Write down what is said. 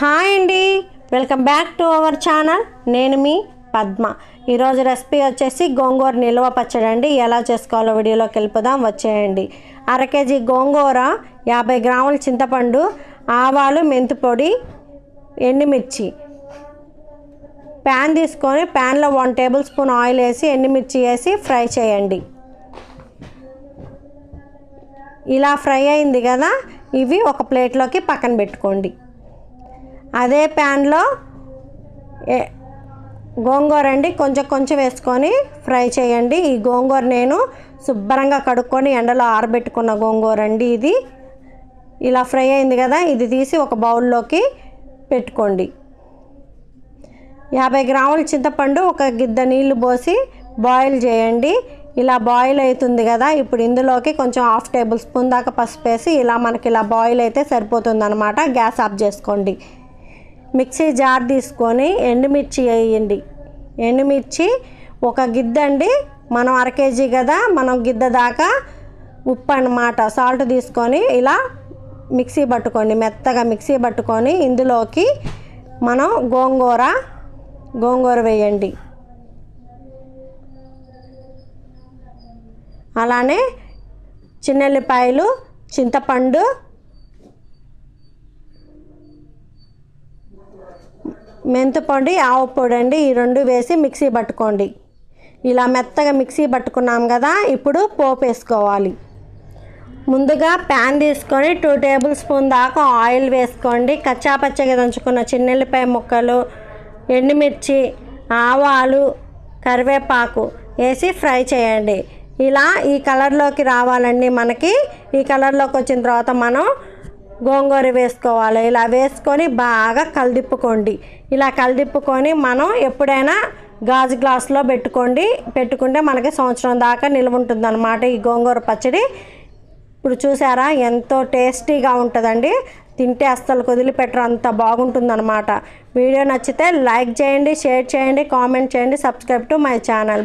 Hi అండి. Welcome back to our channel. నేను మీ పద్మ. ఈరోజు రెసిపీ వచ్చేసి గోంగూర నిల్వ పచ్చడి అండి. ఎలా చేసుకోవాలో వీడియోలోకి వెళ్ళిపోదాం. వచ్చేయండి. అర కేజీ గోంగూర యాభై గ్రాముల చింతపండు ఆవాలు మెంతి పొడి ఎండుమిర్చి. ప్యాన్ తీసుకొని ప్యాన్లో వన్ టేబుల్ స్పూన్ ఆయిల్ వేసి ఎండుమిర్చి వేసి ఫ్రై చేయండి. ఇలా ఫ్రై అయింది కదా ఇవి ఒక ప్లేట్లోకి పక్కన పెట్టుకోండి. అదే ప్యాన్లో ఏ- గోంగూర అండి. కొంచెం కొంచెం వేసుకొని ఫ్రై చేయండి. ఈ గోంగూర నేను శుభ్రంగా కడుక్కొని ఎండలో ఆరబెట్టుకున్న గోంగూర అండి ఇది. ఇలా ఫ్రై అయింది కదా ఇది తీసి ఒక బౌల్లోకి పెట్టుకోండి. యాభై గ్రాముల చింతపండు ఒక గిద్ద నీళ్ళు పోసి బాయిల్ చేయండి. ఇలా బాయిల్ అవుతుంది కదా ఇప్పుడు ఇందులోకి కొంచెం హాఫ్ టేబుల్ స్పూన్ దాకా పసుపు వేసి ఇలా మనకి ఇలా బాయిల్ అయితే సరిపోతుంది అనమాట గ్యాస్ ఆఫ్ చేసుకోండి. మిక్సీ జార్ తీసుకొని ఎండుమిర్చి వేయండి. ఎండుమిర్చి ఒక గిద్ద అండి మనం అర కేజీ కదా మనం గిద్ద దాకా ఉప్పు అన్నమాట. సాల్ట్ తీసుకొని ఇలా మిక్సీ పట్టుకోండి. మెత్తగా మిక్సీ పట్టుకొని ఇందులోకి మనం గోంగూర గోంగూర వేయండి. అలానే చిన్నెల్లిపాయలు చింతపండు మెంతిపొడి ఆవు పొడి అండి ఈ రెండు వేసి మిక్సీ పట్టుకోండి. ఇలా మెత్తగా మిక్సీ పట్టుకున్నాం కదా ఇప్పుడు పోపు వేసుకోవాలి. ముందుగా ప్యాన్ తీసుకొని టూ టేబుల్ స్పూన్ దాకా ఆయిల్ వేసుకోండి. కచ్చాపచ్చగా దంచుకున్న చిన్నెల్లిపాయ ముక్కలు ఎండుమిర్చి ఆవాలు కరివేపాకు వేసి ఫ్రై చేయండి. ఇలా ఈ కలర్లోకి రావాలండి మనకి. ఈ కలర్లోకి వచ్చిన తర్వాత మనం గోంగూర వేసుకోవాలి. ఇలా వేసుకొని బాగా కలిదిప్పుకోండి. ఇలా కలిదిప్పుకొని మనం ఎప్పుడైనా గాజు గ్లాస్లో పెట్టుకోండి. పెట్టుకుంటే మనకి సంవత్సరం దాకా నిల్వ ఉంటుందన్నమాట ఈ గోంగూర పచ్చడి. ఇప్పుడు చూసారా? ఎంతో టేస్టీగా ఉంటుందండి. తింటే అస్సలు వదిలిపెట్టరు. అంత బాగుంటుందన్నమాట. వీడియో నచ్చితే లైక్ చేయండి షేర్ చేయండి కామెంట్ చేయండి సబ్స్క్రైబ్ టు మై ఛానల్.